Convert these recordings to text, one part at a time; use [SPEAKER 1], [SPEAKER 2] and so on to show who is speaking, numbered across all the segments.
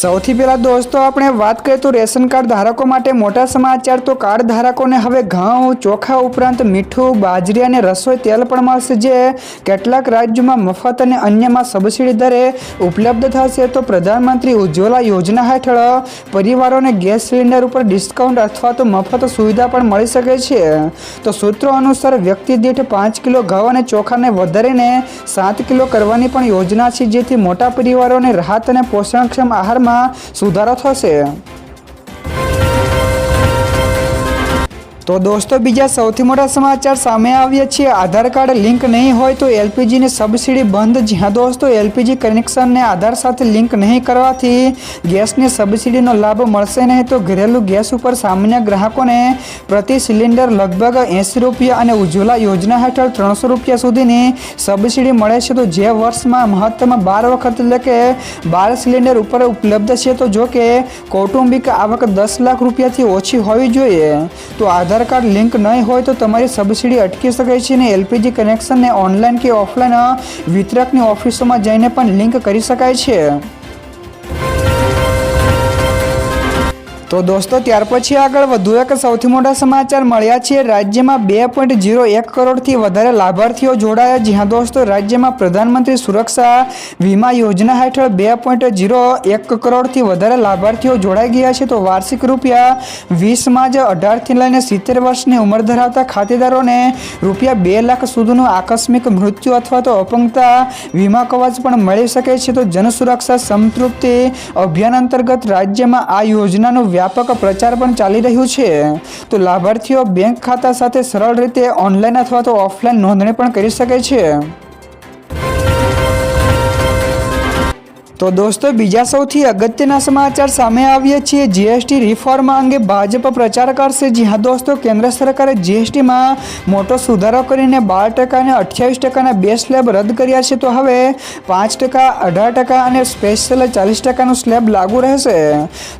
[SPEAKER 1] સૌથી પહેલાં દોસ્તો, આપણે વાત કરીએ તો રેશન કાર્ડ ધારકો માટે મોટા સમાચાર. તો કાર્ડ ધારકોને હવે ઘઉં, ચોખા ઉપરાંત મીઠું, બાજરી અને રસોઈ તેલ પણ મળશે, જે કેટલાક રાજ્યોમાં મફત અને અન્યમાં સબસિડી દરે ઉપલબ્ધ થશે. તો પ્રધાનમંત્રી ઉજ્જવલા યોજના હેઠળ પરિવારોને ગેસ સિલિન્ડર ઉપર ડિસ્કાઉન્ટ અથવા તો મફત સુવિધા પણ મળી શકે છે. તો સૂત્રો અનુસાર, વ્યક્તિ દીઠ પાંચ કિલો ઘઉં અને ચોખાને વધારીને સાત કિલો કરવાની પણ યોજના છે, જેથી મોટા પરિવારોને રાહત અને પોષણક્ષમ આહારમાં સુધારો થશે. તો દોસ્તો, બીજા સૌથી મોટા સમાચાર સામે આવ્યા છે. આધાર કાર્ડ લિંક નહીં હોય તો એલપીજીની સબસિડી બંધ. જ્યાં દોસ્તો, એલપીજી કનેક્શનને આધાર સાથે લિંક નહીં કરવાથી ગેસની સબસિડીનો લાભ મળશે નહીં. તો ઘરેલું ગેસ ઉપર સામાન્ય ગ્રાહકોને પ્રતિ સિલિન્ડર લગભગ એંસી રૂપિયા અને ઉજ્જવલા યોજના હેઠળ ત્રણસો રૂપિયા સુધીની સબસિડી મળે છે. તો જે વર્ષમાં મહત્તમ બાર વખત એટલે કે બાર સિલિન્ડર ઉપર ઉપલબ્ધ છે. તો જો કે કૌટુંબિક આવક દસ લાખ રૂપિયાથી ઓછી હોવી જોઈએ. તો આધાર કાર્ડ લિંક નહીં હોય તો તમારી સબસિડી અટકી શકે છે અને એલપીજી કનેક્શનને ઓનલાઈન કે ઓફલાઈન વિતરકની ઓફિસોમાં જઈને પણ લિંક કરી શકાય છે. તો દોસ્તો, ત્યાર પછી આગળ વધુ એક સૌથી મોટા સમાચાર મળ્યા છે. રાજ્યમાં બે પોઈન્ટ જીરો એક કરોડથી વધારે લાભાર્થીઓ જોડાયા. જ્યાં દોસ્તો, રાજ્યમાં પ્રધાનમંત્રી સુરક્ષા વીમા યોજના હેઠળ બે પોઈન્ટ જીરો એક કરોડથી વધારે લાભાર્થીઓ જોડાઈ ગયા છે. તો વાર્ષિક રૂપિયા વીસમાં જ અઢારથી લઈને સિત્તેર વર્ષની ઉંમર ધરાવતા ખાતેદારોને રૂપિયા બે લાખ સુધીનું આકસ્મિક મૃત્યુ અથવા તો અપંગતા વીમા કવચ પણ મળી શકે છે. તો જનસુરક્ષા સંતૃપ્તિ અભિયાન અંતર્ગત રાજ્યમાં આ યોજનાનું વ્યાપક પ્રચાર પણ ચાલી રહ્યું છે. તો લાભાર્થીઓ બેંક ખાતા સાથે સરળ રીતે ઓનલાઈન અથવા તો ઓફલાઈન નોંધણી પણ કરી શકે છે. તો દોસ્તો, બીજા સૌથી અગત્યના સમાચાર સામે આવીએ છીએ. જીએસટી રિફોર્મ અંગે ભાજપ પ્રચાર કરશે. જી હા, દોસ્તો, કેન્દ્ર સરકારે જીએસટીમાં મોટો સુધારો કરીને બાર ટકા અને અઠ્યાવીસ ટકાના બે સ્લેબ રદ કર્યા છે. તો હવે પાંચ ટકા, અઢાર ટકા અને સ્પેશિયલ ચાલીસ ટકાનું સ્લેબ લાગુ રહેશે.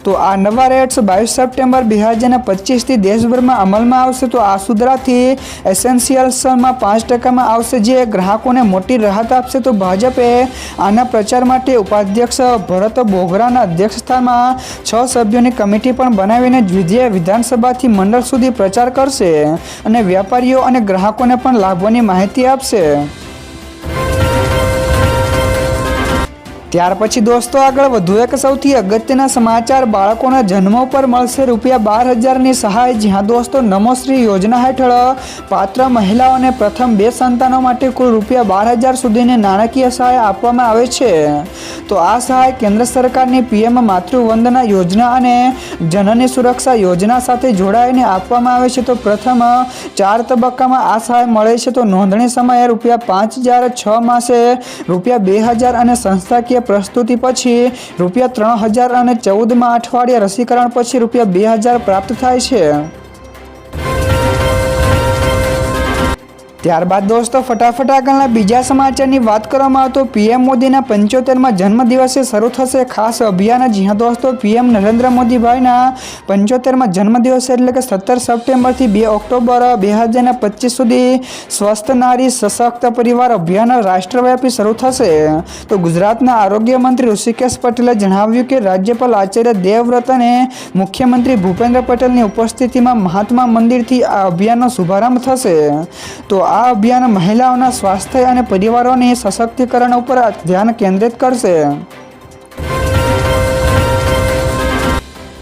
[SPEAKER 1] તો આ નવા રેટ્સ બાવીસ સપ્ટેમ્બર બે હજાર પચીસથી દેશભરમાં અમલમાં આવશે. તો આ સુધારાથી એસેન્શિયલ્સમાં પાંચ ટકામાં આવશે. જે ગ્રાહકોને મોટી રાહત આપશે. તો ભાજપે આના પ્રચાર માટે ઉપાધ્યક્ષ ભરત બોગરાના અધ્યક્ષસ્થાનમાં છ સભ્યોની કમિટી પણ બનાવીને દ્વિતીય વિધાનસભાથી મંડળ સુધી પ્રચાર કરશે અને વેપારીઓ અને ગ્રાહકોને પણ લાભોની માહિતી આપશે. ત્યાર પછી દોસ્તો આગળ વધુ એક સૌથી અગત્યના સમાચાર બાળકોના જન્મ પર મળશે રૂપિયા બાર હજારની સહાય. જ્યાં દોસ્તો નમોશ્રી યોજના હેઠળ પાત્ર મહિલાઓને પ્રથમ બે સંતાનો માટે કુલ રૂપિયા બાર હજાર સુધીની નાણાકીય સહાય આપવામાં આવે છે. તો આ સહાય કેન્દ્ર સરકારની પીએમ માતૃવંદના યોજના અને જનની સુરક્ષા યોજના સાથે જોડાઈને આપવામાં આવે છે. તો પ્રથમ ચાર તબક્કામાં આ સહાય મળે છે. તો નોંધણી સમયે રૂપિયા પાંચ હજાર છ માસે રૂપિયા બે હજાર અને સંસ્થાકીય પ્રસ્તુતિ પછી રૂપિયા ત્રણ હજાર અને ચૌદમાં અઠવાડિયા રસીકરણ પછી રૂપિયા બે હજાર પ્રાપ્ત થાય છે. ત્યારબાદ દોસ્તો, ફટાફટ આગળના બીજા સમાચારની વાત કરવામાં આવે તો પીએમ મોદીના પંચોતેરમાં જન્મદિવસે શરૂ થશે ખાસ અભિયાન. જ્યાં દોસ્તો, પીએમ નરેન્દ્ર મોદીભાઈના પંચોતેરમાં જન્મદિવસ એટલે કે સત્તર સપ્ટેમ્બરથી બે ઓક્ટોબર બે હજારના પચીસ સુધી સ્વસ્થ નારી સશક્ત પરિવાર અભિયાન રાષ્ટ્રવ્યાપી શરૂ થશે. તો ગુજરાતના આરોગ્ય મંત્રી ઋષિકેશ પટેલે જણાવ્યું કે રાજ્યપાલ આચાર્ય દેવવ્રત અને મુખ્યમંત્રી ભૂપેન્દ્ર પટેલની ઉપસ્થિતિમાં મહાત્મા મંદિરથી આ અભિયાનનો શુભારંભ થશે. તો આ અભિયાન મહિલાઓના સ્વાસ્થ્ય અને પરિવારોની સશક્તિકરણ ઉપર ધ્યાન કેન્દ્રિત કરશે.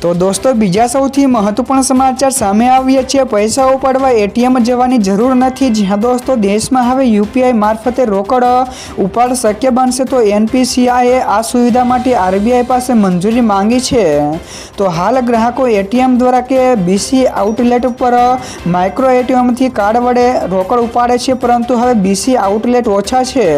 [SPEAKER 1] તો દોસ્તો, બીજા સૌથી મહત્વપૂર્ણ સમાચાર સામે આવ્યા છે. પૈસા ઉપાડવા એટીએમ જવાની જરૂર નથી. જ્યાં દોસ્તો, દેશમાં હવે યુપીઆઈ મારફતે રોકડ ઉપાડ શક્ય બનશે તો એનપીસીઆઈએ આ સુવિધા માટે આરબીઆઈ પાસે મંજૂરી માંગી છે. તો હાલ ગ્રાહકો એટીએમ દ્વારા કે બીસી આઉટલેટ ઉપર માઇક્રો એટીએમથી કાર્ડ વડે રોકડ ઉપાડે છે, પરંતુ હવે બીસી આઉટલેટ ઓછા છે.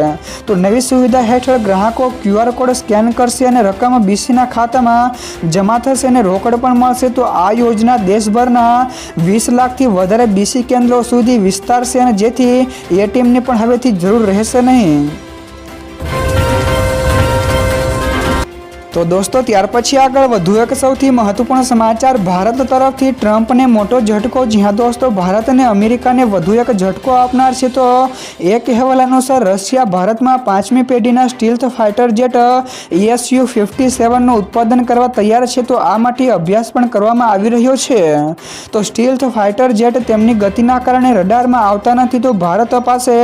[SPEAKER 1] તો નવી સુવિધા હેઠળ ગ્રાહકો ક્યુઆર કોડ સ્કેન કરશે અને રકમ બીસીના ખાતામાં જમા થશે અને રોકડ પણ મળશે તો આ યોજના દેશભરના વીસ લાખથી વધારે બીસી કેન્દ્રો સુધી વિસ્તારશે અને જેથી એટીએમની પણ હવેથી જરૂર રહેશે નહીં. તો દોસ્તો, ત્યાર પછી આગળ વધુ એક સૌથી મહત્વપૂર્ણ સમાચાર. ભારત તરફથી ટ્રમ્પને મોટો ઝટકો, જ્યાં દોસ્તો, ભારત અને અમેરિકાને વધુ એક ઝટકો આપનાર છે, તો એક અહેવાલ અનુસાર રશિયા ભારતમાં પાંચમી પેઢીના stealth fighter jet A S U fifty સેવનનું ઉત્પાદન કરવા તૈયાર છે, તો આ માટે અભ્યાસ પણ કરવામાં આવી રહ્યો છે. તો સ્ટીલ્થ ફાઇટર જેટ તેમની ગતિના કારણે રડારમાં આવતા નથી, તો ભારત પાસે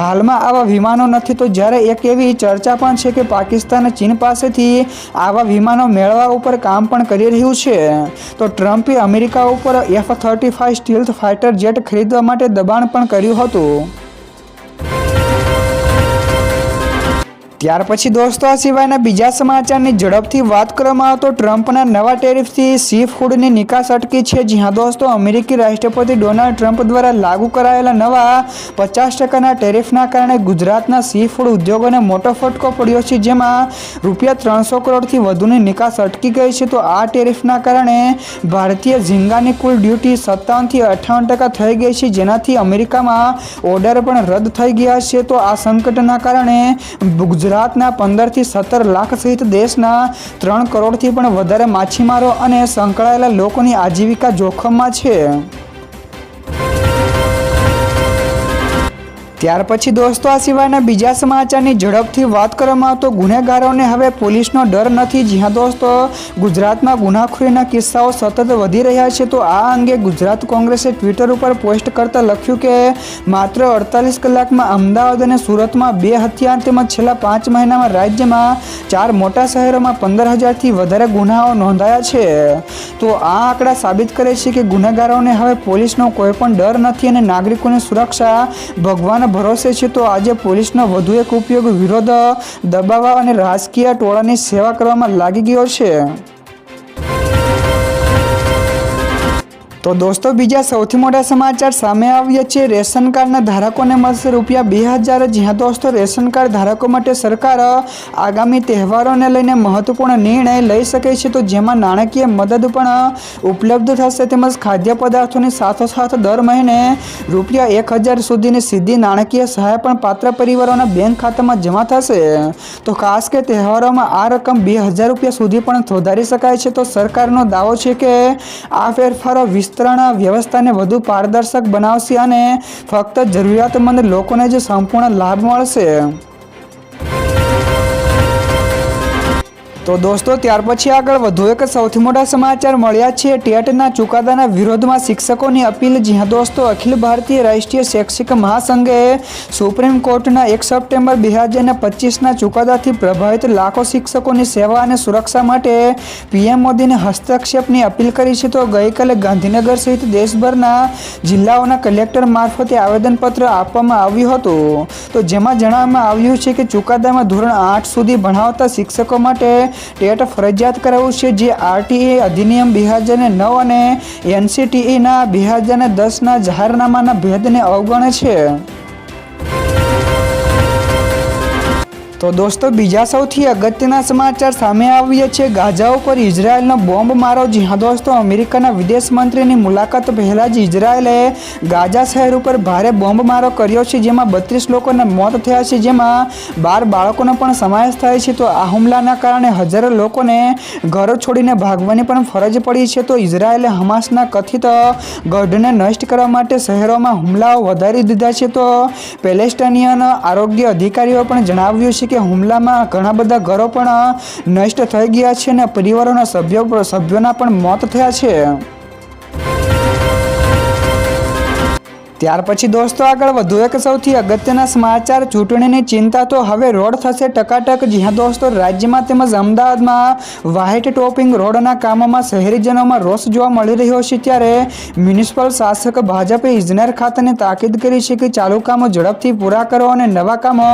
[SPEAKER 1] હાલમાં આવા વિમાનો નથી, તો જ્યારે એક એવી ચર્ચા પણ છે કે પાકિસ્તાન ચીન પાસેથી આવા વિમાનો મેળવવા ઉપર કામ પણ કરી રહ્યું છે. તો ટ્રમ્પે અમેરિકા ઉપર F thirty five stealth fighter jet ખરીદવા માટે દબાણ પણ કર્યું હતું. ત્યાર પછી દોસ્તો, આ સિવાયના બીજા સમાચારની ઝડપથી વાત કરવામાં આવે તો ટ્રમ્પના નવા ટેરિફથી સી ફૂડની નિકાસ અટકી છે. જ્યાં દોસ્તો, અમેરિકી રાષ્ટ્રપતિ ડોનાલ્ડ ટ્રમ્પ દ્વારા લાગુ કરાયેલા નવા પચાસ ટકાના ટેરિફના કારણે ગુજરાતના સી ફૂડ ઉદ્યોગોને મોટો ફટકો પડ્યો છે, જેમાં રૂપિયા ત્રણસો કરોડથી વધુની નિકાસ અટકી ગઈ છે. તો આ ટેરિફના કારણે ભારતીય ઝીંગાની કુલ ડ્યુટી સત્તાવનથી અઠ્ઠાવન ટકા થઈ ગઈ છે, જેનાથી અમેરિકામાં ઓર્ડર પણ રદ થઈ ગયા છે. તો આ સંકટના કારણે ગુજરાતના પંદરથી સત્તર લાખ સહિત દેશના ત્રણ કરોડથી પણ વધારે માછીમારો અને સંકળાયેલા લોકોની આજીવિકા જોખમમાં છે. ત્યાર પછી દોસ્તો આ સિવાયના બીજા સમાચારની ઝડપથી વાત કરવામાં તો ગુનેગારોને હવે પોલીસનો ડર નથી. જ્યાં દોસ્તો ગુજરાતમાં ગુનાખોરીના કિસ્સાઓ સતત વધી રહ્યા છે, તો આ અંગે ગુજરાત કોંગ્રેસે ટ્વિટર ઉપર પોસ્ટ કરતા લખ્યું કે માત્ર અડતાલીસ કલાકમાં અમદાવાદ અને સુરતમાં બે હત્યા તેમજ છેલ્લા પાંચ મહિનામાં રાજ્યમાં ચાર મોટા શહેરોમાં પંદર હજારથી વધારે ગુનાઓ નોંધાયા છે. તો આ આંકડા સાબિત કરે છે કે ગુનેગારોને હવે પોલીસનો કોઈ પણ ડર નથી અને નાગરિકોની સુરક્ષા ભગવાન ભરોસે છે, તો આજે પોલીસનો વધુ એક ઉપયોગ વિરોધ દબાવવા અને રાજકીય ટોળાની સેવા કરવામાં લાગી ગયો છે. તો દોસ્તો, બીજા સૌથી મોટા સમાચાર સામે આવ્યા છે. રેશન કાર્ડના ધારકોને મળશે રૂપિયા બે હજાર. જ્યાં દોસ્તો, રેશન કાર્ડ ધારકો માટે સરકાર આગામી તહેવારોને લઈને મહત્વપૂર્ણ નિર્ણય લઈ શકે છે. તો જેમાં નાણાકીય મદદ પણ ઉપલબ્ધ થશે. તેમજ ખાદ્ય પદાર્થોની સાથોસાથ દર મહિને રૂપિયા એક હજાર સુધીની સીધી નાણાકીય સહાય પણ પાત્ર પરિવારોના બેંક ખાતામાં જમા થશે. તો ખાસ કે તહેવારોમાં આ રકમ બે હજાર રૂપિયા સુધી પણ વધારી શકાય છે. તો સરકારનો દાવો છે કે આ ફેરફારો વિસ્તરણ વ્યવસ્થાને વધુ પારદર્શક બનાવશે અને ફક્ત જરૂરિયાતમંદ લોકોને જ સંપૂર્ણ લાભ મળશે. તો દોસ્તો, ત્યાર પછી આગળ વધુ એક સૌથી મોટા સમાચાર મળ્યા છે. ટેટના ચુકાદાના વિરોધમાં શિક્ષકોની અપીલ જ્યાં દોસ્તો, અખિલ ભારતીય રાષ્ટ્રીય શૈક્ષિક મહાસંઘે સુપ્રીમ કોર્ટના એક સપ્ટેમ્બર બે હજાર પચીસના ચુકાદાથી પ્રભાવિત લાખો શિક્ષકોની સેવા અને સુરક્ષા માટે પીએમ મોદીને હસ્તક્ષેપની અપીલ કરી છે. તો ગઈકાલે ગાંધીનગર સહિત દેશભરના જિલ્લાઓના કલેક્ટર મારફતે આવેદનપત્ર આપવામાં આવ્યું હતું. તો જેમાં જણાવવામાં આવ્યું છે કે ચુકાદામાં ધોરણ આઠ સુધી ભણાવતા શિક્ષકો માટે ટેટ ફરજિયાત કરાવવું છે, જે આરટીએ અધિનિયમ બે હજાર નવ અને એનસીટીઈના બે હજાર દસના જાહેરનામાના ભેદને અવગણે છે. તો દોસ્તો, બીજા સૌથી અગત્યના સમાચાર સામે આવ્યા છે ગાઝા ઉપર ઇઝરાયલનો બોમ્બ મારો જ્યાં દોસ્તો, અમેરિકાના વિદેશ મંત્રીની મુલાકાત પહેલાં જ ઇઝરાયલે ગાઝા શહેર ઉપર ભારે બોમ્બ મારો કર્યો છે, જેમાં બત્રીસ લોકોના મોત થયા છે, જેમાં બાર બાળકોનો પણ સમાવેશ થાય છે. તો આ હુમલાના કારણે હજારો લોકોને ઘરો છોડીને ભાગવાની પણ ફરજ પડી છે. તો ઇઝરાયલે હમાસના કથિત ગઢને નષ્ટ કરવા માટે શહેરોમાં હુમલાઓ વધારી દીધા છે. તો પેલેસ્ટાનિયન આરોગ્ય અધિકારીઓ પણ જણાવ્યું છે કે હુમલામાં ઘણા બધા ઘરો પણ નષ્ટ થઈ ગયા છે અને પરિવારોના સભ્યો સભ્યોના પણ મોત થયા છે. ત્યાર પછી દોસ્તો આગળ વધુ એક સૌથી અગત્યના સમાચાર, ચૂંટણીની ચિંતા તો હવે રોડ થશે ટકાટક, જ્યાં દોસ્તો રાજ્યમાં તેમજ અમદાવાદમાં વ્હાઇટ ટોપિંગ રોડના કામોમાં શહેરીજનોમાં રોષ જોવા મળી રહ્યો છે ત્યારે મ્યુનિસિપલ શાસક ભાજપે ઇજનેર ખાતાને તાકીદ કરી છે કે ચાલુ કામો ઝડપથી પૂરા કરો અને નવા કામો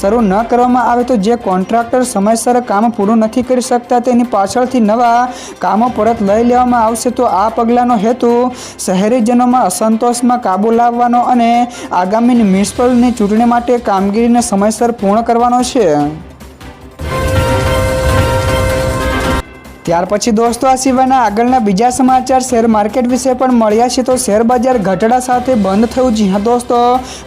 [SPEAKER 1] શરૂ ન કરવામાં આવે તો જે કોન્ટ્રાક્ટર સમયસર કામ પૂરું નથી કરી શકતા તેની પાછળથી નવા કામો પરત લઈ લેવામાં આવશે. તો આ પગલાંનો હેતુ શહેરીજનોમાં અસંતોષમાં કાબુ લાવવાનો અને આગામી મ્યુનિસિપલની ચૂંટણી માટે કામગીરીને સમયસર પૂર્ણ કરવાનો છે. ત્યાર પછી દોસ્તો, આ સિવાયના આગળના બીજા સમાચાર શેર માર્કેટ વિશે પણ મળ્યા છે. તો શેર બજાર ઘટાડા સાથે બંધ થયું જી હા દોસ્તો.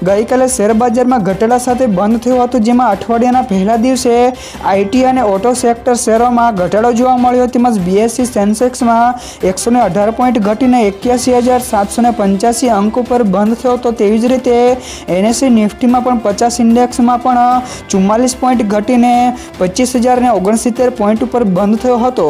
[SPEAKER 1] ગઈકાલે શેર બજારમાં ઘટાડા સાથે બંધ થયું હતું, જેમાં અઠવાડિયાના પહેલા દિવસે આઈટી અને ઓટો સેક્ટર શેરોમાં ઘટાડો જોવા મળ્યો. તેમજ બીએસસી સેન્સેક્સમાં એકસો ને અઢાર પોઈન્ટ ઘટીને એક્યાસી હજાર સાતસો ને પંચ્યાસી અંક ઉપર બંધ થયો. તો તેવી જ રીતે એનએસસી નિફ્ટીમાં પણ પચાસ ઇન્ડેક્સમાં પણ ચુમ્માલીસ પોઈન્ટ ઘટીને પચીસ હજાર ઓગણસિત્તેર પોઈન્ટ ઉપર બંધ થયો હતો.